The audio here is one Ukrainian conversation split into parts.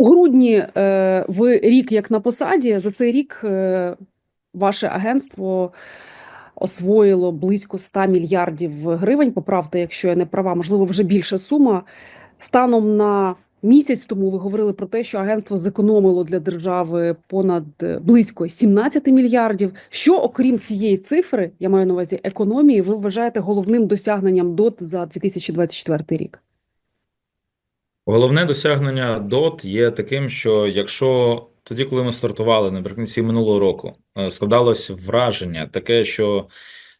У грудні е, ви рік як на посаді. За цей рік е, ваше агентство освоїло близько 100 мільярдів гривень. Поправте, якщо я не права, можливо, вже більша сума. Станом на місяць тому ви говорили про те, що агентство зекономило для держави понад е, близько 17 мільярдів. Що окрім цієї цифри, я маю на увазі економії, ви вважаєте головним досягненням ДОТ за 2024 рік? Головне досягнення DOT є таким, що якщо тоді, коли ми стартували наприкінці минулого року, е, складалось враження таке, що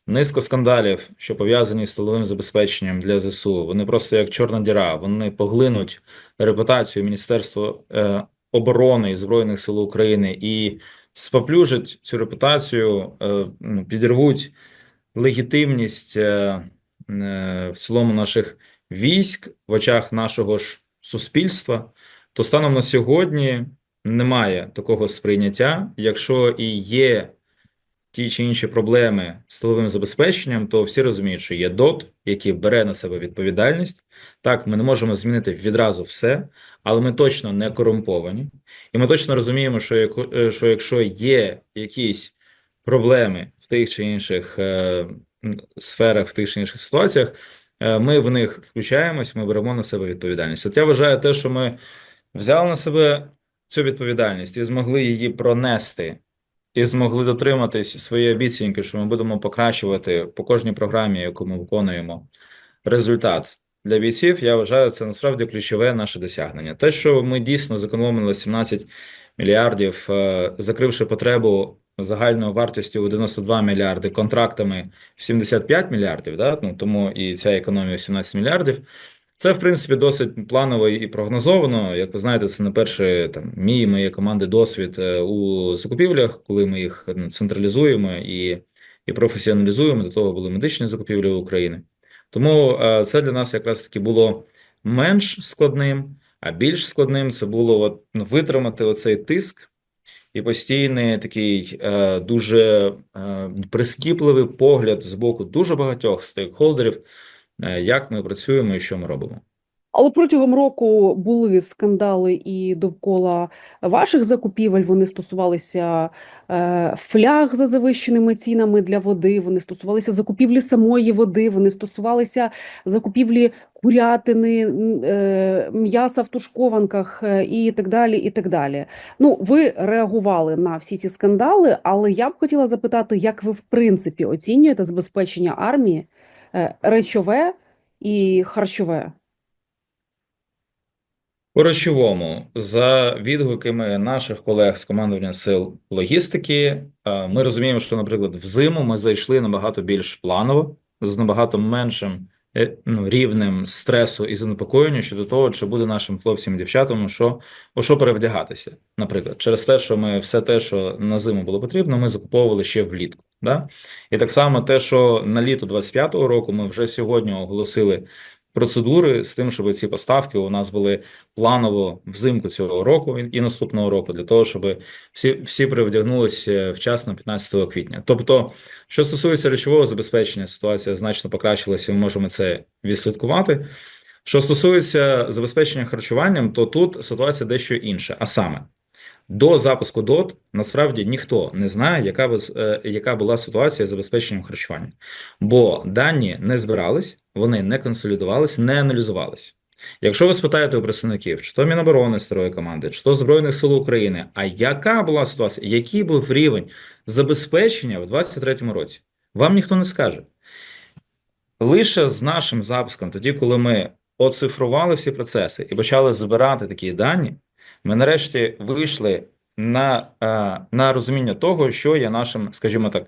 низка скандалів, що пов'язані з тиловим забезпеченням для ЗСУ, вони просто як чорна діра, вони поглинуть репутацію Міністерства е, оборони і Збройних сил України і споплюжать цю репутацію, е, підірвуть легітимність в цілому наших військ в очах нашого ж суспільства, то станом на сьогодні немає такого сприйняття. Якщо і є ті чи інші проблеми з тиловим забезпеченням, то всі розуміють, що є ДОТ, який бере на себе відповідальність. Так, ми не можемо змінити відразу все, але ми точно не корумповані, і ми точно розуміємо, що, е, що якщо є якісь проблеми в тих чи інших е, сферах, в тих чи інших ситуаціях, ми в них включаємось, ми беремо на себе відповідальність. От я вважаю те, що ми взяли на себе цю відповідальність і змогли її пронести, і змогли дотриматись своєї обіцянки, що ми будемо покращувати по кожній програмі, яку ми виконуємо, результат для бійців. Я вважаю, це насправді ключове наше досягнення. Те, що ми дійсно зекономили 17 мільярдів, е, закривши потребу загальною вартістю у 92 мільярди контрактами 75 мільярдів, да? ну, тому і ця економія 17 мільярдів. Це, в принципі, досить планово і прогнозовано. Як ви знаєте, це не перший там мій моєї команди досвід е, у закупівлях, коли ми їх ну, централізуємо і, і професіоналізуємо. До того були медичні закупівлі України. Тому е, це для нас якраз таки було менш складним, а більш складним це було от, ну, витримати оцей тиск і постійний такий е, дуже е, прискіпливий погляд з боку дуже багатьох стейкхолдерів, е, як ми працюємо і що ми робимо. Але протягом року були скандали і довкола ваших закупівель. Вони стосувалися е, фляг за завищеними цінами для води. Вони стосувалися закупівлі самої води. Вони стосувалися закупівлі курятини, е, м'яса в тушкованках е, і так далі. І так далі. Ну, ви реагували на всі ці скандали, але я б хотіла запитати, як ви в принципі оцінюєте забезпечення армії речове і харчове? По речовому, за відгуками наших колег з командування сил логістики, е, ми розуміємо, що, наприклад, взиму ми зайшли набагато більш планово, з набагато меншим е, ну, рівнем стресу і занепокоєння щодо того, чи буде нашим хлопцям і дівчатам що, у що перевдягатися. Наприклад, через те, що ми все те, що на зиму було потрібно, ми закуповували ще влітку. Да? І так само те, що на літо 25-го року ми вже сьогодні оголосили процедури з тим, щоб ці поставки у нас були планово взимку цього року і наступного року, для того, щоб всі всі привдягнулися вчасно 15 квітня. Тобто, що стосується речового забезпечення, ситуація значно покращилася, ми можемо це відслідкувати. Що стосується забезпечення харчуванням, то тут ситуація дещо інша, а саме. До запуску ДОТ насправді ніхто не знає, яка е, яка була ситуація з забезпеченням харчування, бо дані не збирались, вони не консолідувались, не аналізувались. Якщо ви спитаєте у представників, чи то Міноборони старої команди, чи то Збройних сил України, а яка була ситуація, який був рівень забезпечення в 2023 році, вам ніхто не скаже. Лише з нашим запуском, тоді, коли ми оцифрували всі процеси і почали збирати такі дані, ми нарешті вийшли на, е, на розуміння того, що є нашим, скажімо так,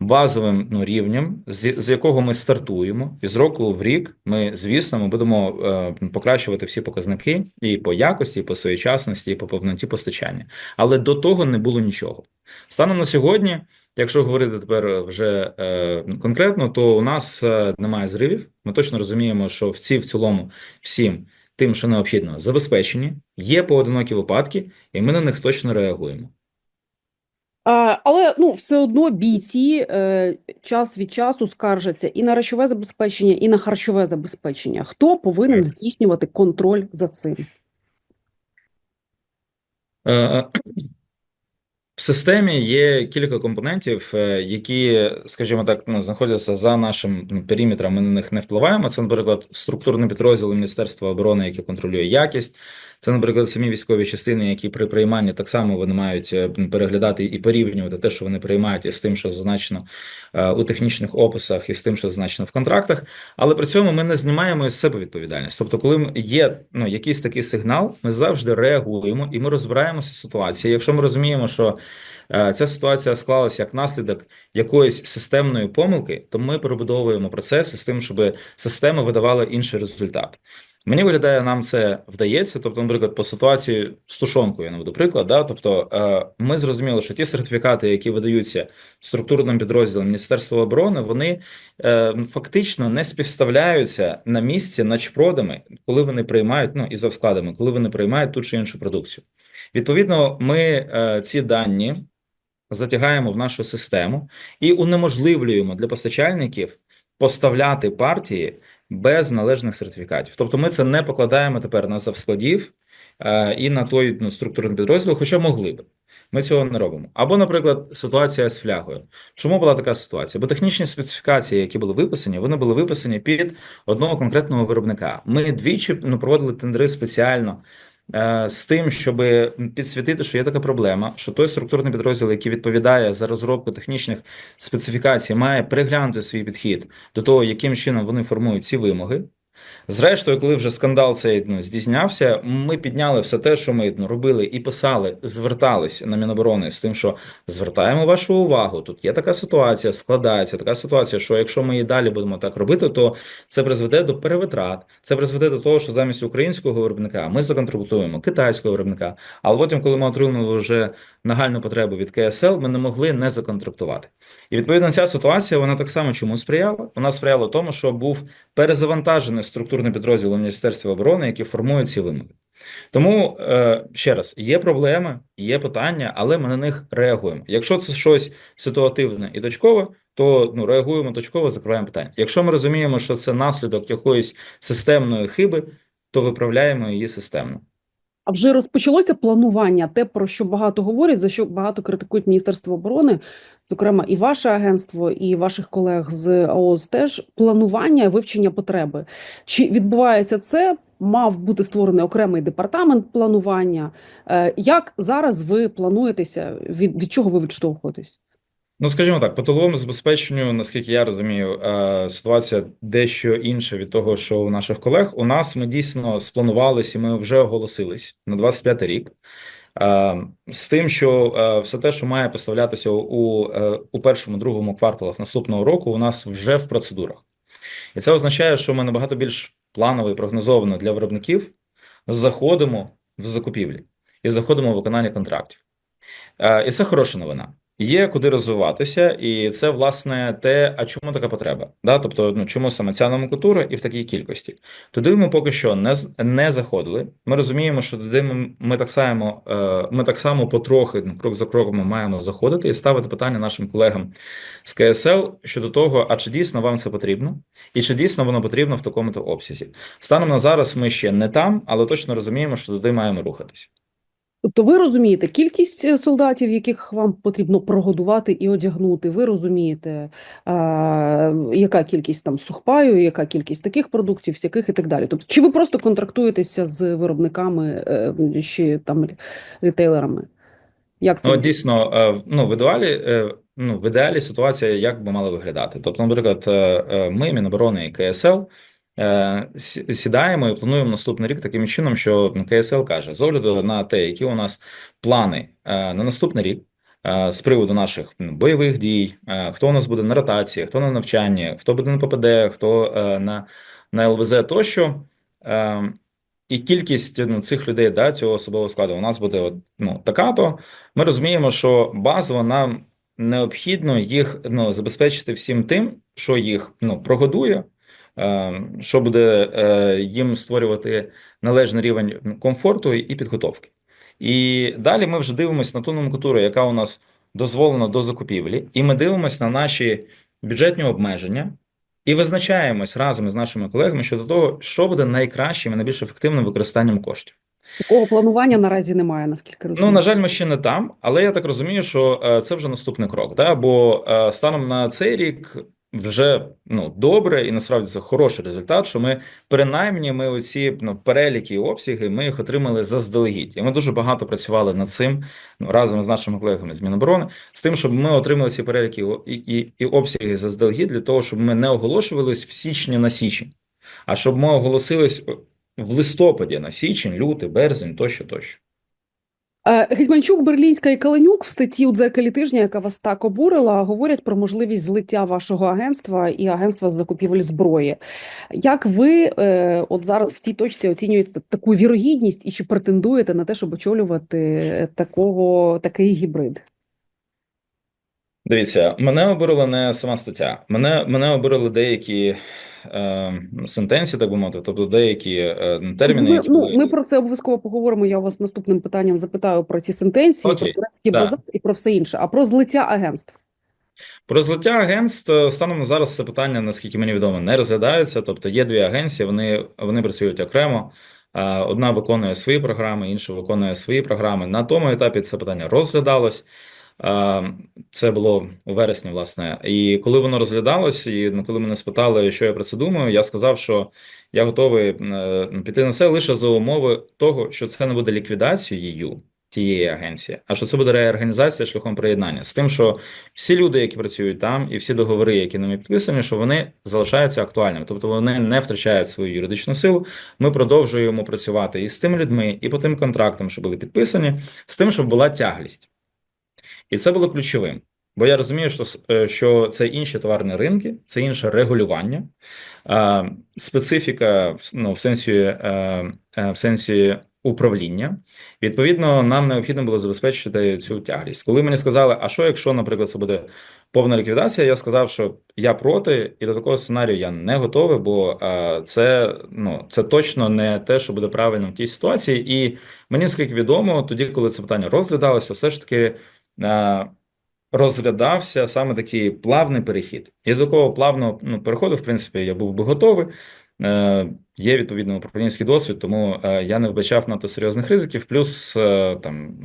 базовим ну, рівнем, з, з якого ми стартуємо, і з року в рік ми, звісно, ми будемо е, покращувати всі показники і по якості, і по своєчасності, і по повноті постачання. Але до того не було нічого. Станом на сьогодні, якщо говорити тепер вже е, конкретно, то у нас е, немає зривів. Ми точно розуміємо, що всі в цілому всім тим, що необхідно, забезпечені, є поодинокі випадки, і ми на них точно реагуємо. Але ну все одно бійці е, час від часу скаржаться і на речове забезпечення, і на харчове забезпечення. Хто повинен здійснювати контроль за цим? В системі є кілька компонентів, е, які, скажімо так, ну, знаходяться за нашим ну, периметром, ми на них не впливаємо. Це, наприклад, структурний підрозділ Міністерства оборони, який контролює якість. Це, наприклад, самі військові частини, які при прийманні так само вони мають е, переглядати і порівнювати те, що вони приймають, із тим, що зазначено е, у технічних описах, і з тим, що зазначено в контрактах. Але при цьому ми не знімаємо із себе відповідальність. Тобто, коли є ну, якийсь такий сигнал, ми завжди реагуємо і ми розбираємося в ситуації. Якщо ми розуміємо, що е, ця ситуація склалася як наслідок якоїсь системної помилки, то ми перебудовуємо процеси з тим, щоб система видавала інший результат. Мені виглядає, нам це вдається. Тобто, наприклад, по ситуації з тушонкою, я наведу приклад. Да? Тобто, е, ми зрозуміли, що ті сертифікати, які видаються структурним підрозділом Міністерства оборони, вони е, фактично не співставляються на місці начпродами, коли вони приймають, ну і за складами, коли вони приймають ту чи іншу продукцію. Відповідно, ми е, ці дані затягаємо в нашу систему і унеможливлюємо для постачальників поставляти партії без належних сертифікатів. Тобто ми це не покладаємо тепер на завскладів е, і на той ну, структурний підрозділ, хоча могли би. Ми цього не робимо. Або, наприклад, ситуація з флягою. Чому була така ситуація? Бо технічні специфікації, які були виписані, вони були виписані під одного конкретного виробника. Ми двічі ну, проводили тендери спеціально з тим, щоб підсвітити, що є така проблема, що той структурний підрозділ, який відповідає за розробку технічних специфікацій, має переглянути свій підхід до того, яким чином вони формують ці вимоги. Зрештою, коли вже скандал цей ну, здійснявся, ми підняли все те, що ми ну, робили, і писали, звертались на Міноборони з тим, що звертаємо вашу увагу. Тут є така ситуація, складається така ситуація, що якщо ми і далі будемо так робити, то це призведе до перевитрат, це призведе до того, що замість українського виробника ми законтрактуємо китайського виробника. Але потім, коли ми отримали вже нагальну потребу від КСЛ, ми не могли не законтрактувати. І відповідно ця ситуація вона так само чому сприяла? Вона сприяла тому, що був перезавантажений структурний підрозділ у Міністерстві оборони, які формують ці вимоги. Тому е, ще раз є проблеми, є питання, але ми на них реагуємо. Якщо це щось ситуативне і точкове, то ну реагуємо точково, закриваємо питання. Якщо ми розуміємо, що це наслідок якоїсь системної хиби, то виправляємо її системно. А вже розпочалося планування, те, про що багато говорять, за що багато критикують Міністерство оборони, зокрема, і ваше агентство, і ваших колег з АОЗ теж планування вивчення потреби. Чи відбувається це? Мав бути створений окремий департамент планування. Е, Як зараз ви плануєтеся? Від, від чого ви відштовхуєтесь? Ну, скажімо так, по тиловому забезпеченню, наскільки я розумію, е, ситуація дещо інша від того, що у наших колег. У нас ми дійсно спланувалися, ми вже оголосились на 25 рік. Е, З тим, що е, все те, що має поставлятися у, е, у першому, другому кварталах наступного року, у нас вже в процедурах. І це означає, що ми набагато більш планово і прогнозовано для виробників заходимо в закупівлі і заходимо в виконання контрактів. І це хороша новина. Є куди розвиватися, і це власне те, а чому така потреба? Да? Тобто, ну чому саме ця номенклатура і в такій кількості? Туди ми поки що не не заходили. Ми розуміємо, що туди ми, ми так само е, ми так само потрохи, ну, крок за кроком, ми маємо заходити і ставити питання нашим колегам з КСЛ щодо того, а чи дійсно вам це потрібно, і чи дійсно воно потрібно в такому-то обсязі. Станом на зараз ми ще не там, але точно розуміємо, що туди маємо рухатися. Тобто ви розумієте кількість е, солдатів, яких вам потрібно прогодувати і одягнути. Ви розумієте, е, яка кількість там сухпаю, яка кількість таких продуктів, всяких і так далі. Тобто, чи ви просто контрактуєтеся з виробниками е, чи там рітейлерами? Як це? Ну, дійсно, е, ну, в ідеалі, ну, в ідеалі ситуація як би мала виглядати. Тобто, наприклад, ми, Міноборони і КСЛ, сідаємо і плануємо наступний рік таким чином, що КСЛ каже, з огляду на те, які у нас плани е, на наступний рік, е, з приводу наших бойових дій, е, хто у нас буде на ротації, хто на навчанні, хто буде на ППД, хто е, на, на ЛВЗ тощо. Е, і кількість ну, цих людей, да, цього особового складу, у нас буде ну, така-то. Ми розуміємо, що базово нам необхідно їх ну, забезпечити всім тим, що їх ну, прогодує, е, що буде е, їм створювати належний рівень комфорту і підготовки. І далі ми вже дивимося на ту номенклатуру, яка у нас дозволена до закупівлі, і ми дивимося на наші бюджетні обмеження. І визначаємось разом із нашими колегами щодо того, що буде найкращим і найбільш ефективним використанням коштів. Такого планування наразі немає, наскільки Ну, на жаль, ми ще не там, але я так розумію, що е, це вже наступний крок. Да? Бо е, станом на цей рік вже ну, добре, і насправді це хороший результат, що ми принаймні ми оці ну, переліки і обсяги ми їх отримали заздалегідь. І ми дуже багато працювали над цим ну, разом з нашими колегами з Міноборони, з тим, щоб ми отримали ці переліки і, і, і обсяги заздалегідь для того, щоб ми не оголошувались в січні на січень, а щоб ми оголосились в листопаді на січень, лютий, березень, тощо, тощо. Е, Гетьманчук, Берлінська і Каленюк в статті у дзеркалі тижня, яка вас так обурила, говорять про можливість злиття вашого агентства і агентства з закупівель зброї. Як ви е, от зараз в цій точці оцінюєте таку вірогідність і чи претендуєте на те, щоб очолювати такого такий гібрид? Дивіться, мене обурила не сама стаття. Мене, мене обурили деякі сентенції, так би мовити, тобто деякі е, терміни, Ми, які ну, були- ми про це обов'язково поговоримо. Я вас наступним питанням запитаю про ці сентенції, Окей, про турецький да. базар і про все інше. А про злиття агентств. Про злиття агентств е, станом на зараз це питання, наскільки мені відомо, не розглядається. Тобто є дві агенції, вони, вони працюють окремо. Е, Одна виконує свої програми, інша виконує свої програми. На тому етапі це питання розглядалось. Це було у вересні, власне. І коли воно розглядалось, і ну, коли мене спитали, що я про це думаю, я сказав, що я готовий е, піти на це лише за умови того, що це не буде ліквідацією тієї агенції, а що це буде реорганізація шляхом приєднання з тим, що всі люди, які працюють там, і всі договори, які ними підписані, що вони залишаються актуальними, тобто вони не втрачають свою юридичну силу. Ми продовжуємо працювати і з тими людьми, і по тим контрактам, що були підписані, з тим, щоб була тяглість. І це було ключовим. Бо я розумію, що, е, що це інші товарні ринки, це інше регулювання, специфіка ну, в сенсі, е, е, в сенсі управління. Відповідно, нам необхідно було забезпечити цю тяглість. Коли мені сказали, а що якщо, наприклад, це буде повна ліквідація, я сказав, що я проти, і до такого сценарію я не готовий, бо це, ну, це точно не те, що буде правильно в тій ситуації. І мені скільки відомо, тоді, коли це питання розглядалося, все ж таки. Е, Розглядався саме такий плавний перехід. І до такого плавного ну, переходу, в принципі, я був би готовий. Е, є відповідно управлінський досвід, тому е, я не вбачав надто серйозних ризиків. Плюс там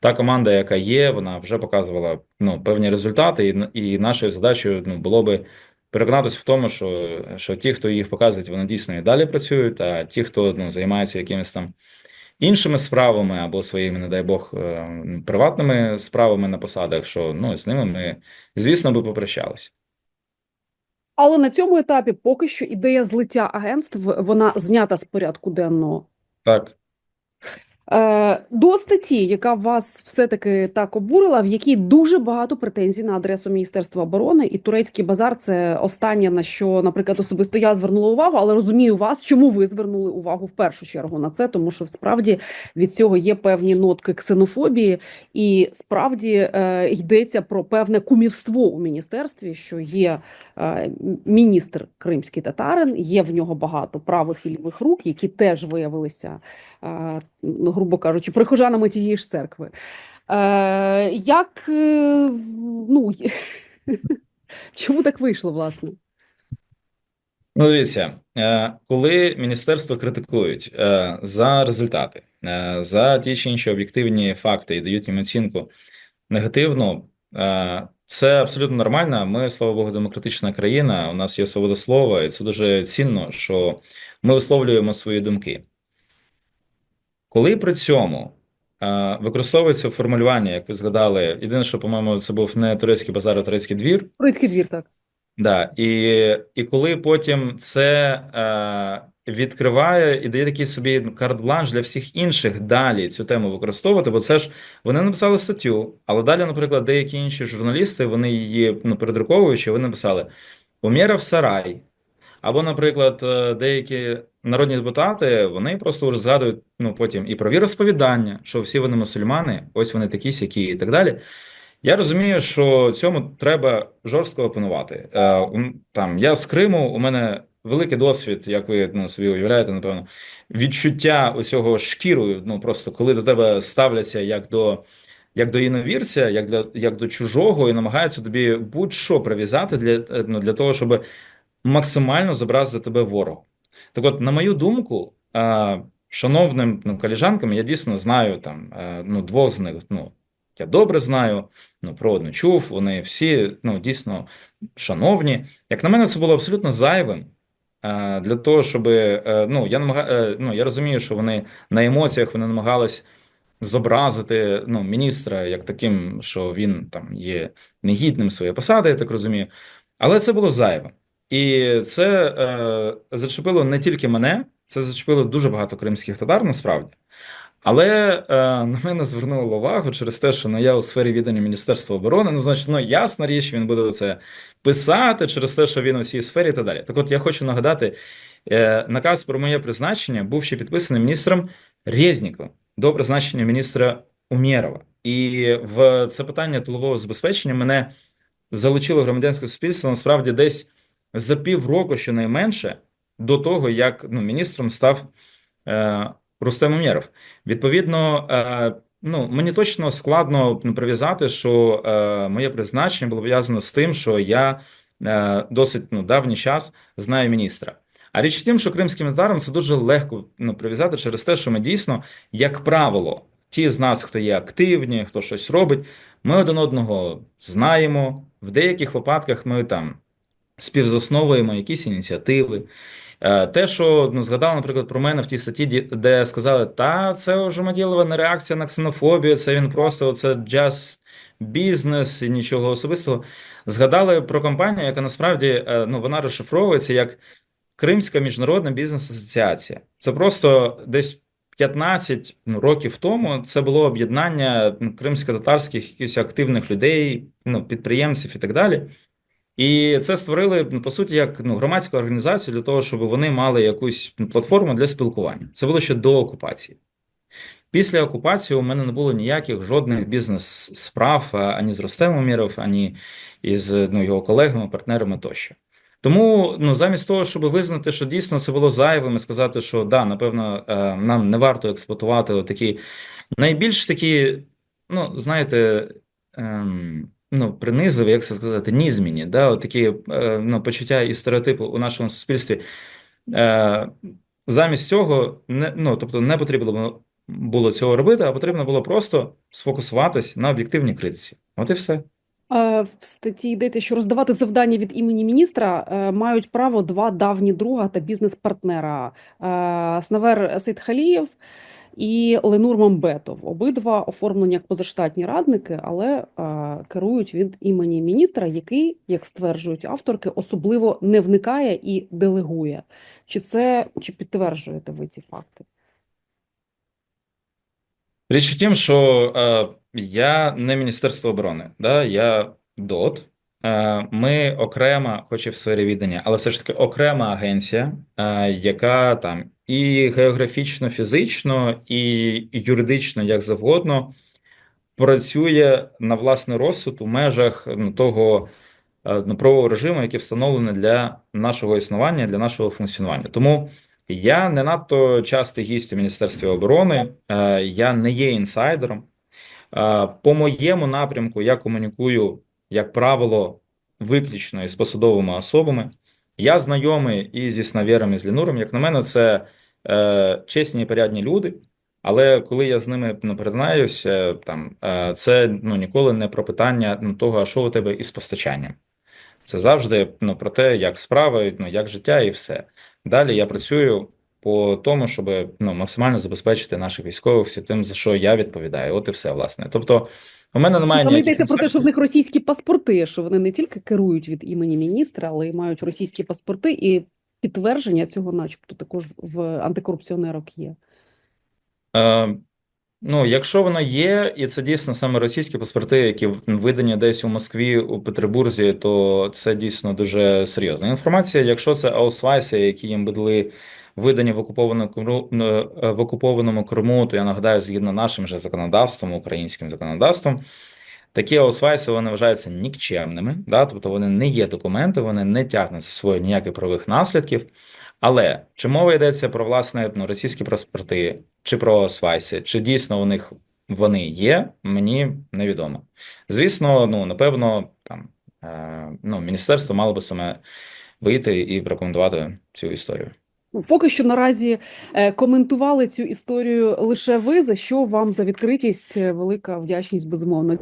та команда, яка є, вона вже показувала ну, певні результати, і, і нашою задачею ну, було би переконатися в тому, що, що ті, хто їх показують, вони дійсно і далі працюють, а ті, хто ну, займається якимись там іншими справами або своїми, не дай Бог, е, приватними справами на посадах, що ну, з ними ми, звісно, би попрощалися. Але на цьому етапі поки що ідея злиття агентств вона знята з порядку денного. Так. Е, до статті, яка вас все-таки так обурила, в якій дуже багато претензій на адресу Міністерства оборони і турецький базар це останнє на що, наприклад, особисто я звернула увагу, але розумію вас, чому ви звернули увагу в першу чергу на це, тому що справді від цього є певні нотки ксенофобії, і справді е, йдеться про певне кумівство у міністерстві, що є е, міністр кримський татарин, є в нього багато правих і лівих рук, які теж виявилися е, грубо кажучи, прихожанами тієї ж церкви. Е, як е, ну, чому так вийшло, власне? Ну, дивіться, е, коли міністерство критикують е, за результати, за ті чи інші об'єктивні факти і дають їм оцінку негативну, це абсолютно нормально. Ми, слава Богу, демократична країна. У нас є свобода слова, і це дуже цінно, що ми висловлюємо свої думки. Коли при цьому е, використовується формулювання, як ви згадали, єдине, що, по-моєму, це був не турецький базар, а турецький двір. Турецький двір, так. Да, і, і коли потім це е, відкриває і дає такий собі карт-бланш для всіх інших далі цю тему використовувати, бо це ж вони написали статтю, але далі, наприклад, деякі інші журналісти, вони її ну, передруковуючи, вони написали «Умєров сарай». Або, наприклад, е, деякі народні депутати, вони просто згадують ну, потім і про віросповідання, що всі вони мусульмани, ось вони такі сякі і так далі. Я розумію, що цьому треба жорстко опанувати. Е, там я з Криму, у мене великий досвід, як ви ну, собі уявляєте, напевно, відчуття оцього шкірою. Ну просто коли до тебе ставляться як до. Як до іновірця, як до, як до чужого, і намагаються тобі будь-що прив'язати для, е, ну, для того, щоб максимально зобразити тебе ворог. Так от, на мою думку, е, шановним ну, коліжанкам я дійсно знаю там е, ну, двох з них. Ну, я добре знаю, ну, про одну чув, вони всі ну, дійсно шановні. Як на мене, це було абсолютно зайвим. е, Для того, щоб ну я намага... ну я розумію, що вони на емоціях вони намагались зобразити ну, міністра як таким, що він там є негідним своєї посади, я так розумію. Але це було зайве. І це е, зачепило не тільки мене, це зачепило дуже багато кримських татар насправді. Але е, на мене звернуло увагу через те, що ну, я у сфері відання Міністерства оборони, ну, значить, ну, ясна річ, він буде це писати через те, що він у цій сфері і так далі. Так от я хочу нагадати, е, наказ про моє призначення був ще підписаний міністром Резніком до призначення міністра Умєрова. І в це питання тилового забезпечення мене залучило громадянське суспільство насправді десь за півроку, щонайменше, до того, як ну, міністром став е, Рустем Умєров. Відповідно, е, ну, мені точно складно прив'язати, що е, моє призначення було пов'язане з тим, що я е, досить ну, давній час знаю міністра. А річ в тім, що кримським татарам це дуже легко ну, прив'язати через те, що ми дійсно, як правило, ті з нас, хто є активні, хто щось робить, ми один одного знаємо. В деяких випадках ми там співзасновуємо якісь ініціативи. Е, Те, що ну, згадали, наприклад, про мене в тій статті, де сказали, та це Маділова не реакція на ксенофобію, це він просто це джаз бізнес і нічого особистого. Згадали про компанію, яка насправді е, ну, вона розшифровується як Кримська міжнародна бізнес-асоціація. Це просто десь 15 ну, років тому це було об'єднання ну, кримсько-татарських якихось активних людей, ну, підприємців і так далі. І це створили ну, по суті як ну, громадську організацію для того, щоб вони мали якусь ну, платформу для спілкування. Це було ще до окупації. Після окупації у мене не було ніяких жодних бізнес-справ ані з Рустемом Умєров, ані із ну, його колегами, партнерами тощо. Тому, ну, замість того, щоб визнати, що дійсно це було зайвим, і сказати, що да, напевно, е, нам не варто експлуатувати такі найбільш такі, ну, знаєте, ем, ну, принизливі, як це сказати, нізмінні, да, от такі е, ну, почуття і стереотипи у нашому суспільстві. Е, замість цього не, ну, тобто не потрібно було, цього робити, а потрібно було просто сфокусуватись на об'єктивній критиці. От і все. Е, В статті йдеться, що роздавати завдання від імені міністра мають право два давні друга та бізнес-партнера Снавер Сейдхалієв і Ленур Мамбетов. Обидва оформлені як позаштатні радники, але керують від імені міністра, який, як стверджують авторки, особливо не вникає і делегує. Чи це чи підтверджуєте ви ці факти? Річ в тім, що е, я не Міністерство оборони, да, я ДОТ. Ми окрема, хоч і в сфері віддання, але все ж таки окрема агенція, яка там і географічно, фізично, і юридично, як завгодно, працює на власний розсуд у межах ну, того е, правового режиму, який встановлений для нашого існування, для нашого функціонування. Тому я не надто частий гість у Міністерстві оборони, е, я не є інсайдером. Е, По моєму напрямку я комунікую, як правило, виключно із посадовими особами. Я знайомий і зі Снавєром, і з Лінуром. Як на мене, це е, чесні і порядні люди. Але коли я з ними ну, перетинаюся, там е, це ну, ніколи не про питання ну, того, а що у тебе із постачанням. Це завжди ну, про те, як справи, ну, як життя і все. Далі я працюю по тому, щоб ну, максимально забезпечити наших військових всі тим, за що я відповідаю. От і все, власне. Тобто, у мене немає Там ніяких йдеться про те, що в них російські паспорти, що вони не тільки керують від імені міністра, але й мають російські паспорти, і підтвердження цього, начебто, також в антикорупціонерок є. Е, ну, якщо воно є, і це дійсно саме російські паспорти, які видані десь у Москві, у Петербурзі, то це дійсно дуже серйозна інформація. Якщо це аусвайси, які їм були видані в окупованому Криму, е, в окупованому Криму, то я нагадаю, згідно нашим же законодавством, українським законодавством, такі аусвайси вони вважаються нікчемними, да? тобто вони не є документи, вони не тягнуть за собою ніяких правових наслідків. Але чи мова йдеться про власне ну, російські паспорти, чи про свайси, чи дійсно у них вони є, мені невідомо. Звісно, ну напевно, там е, ну, міністерство мало би саме вийти і прокоментувати цю історію. Ну, Поки що наразі е, коментували цю історію лише ви. За що вам за відкритість е, велика вдячність безумовно.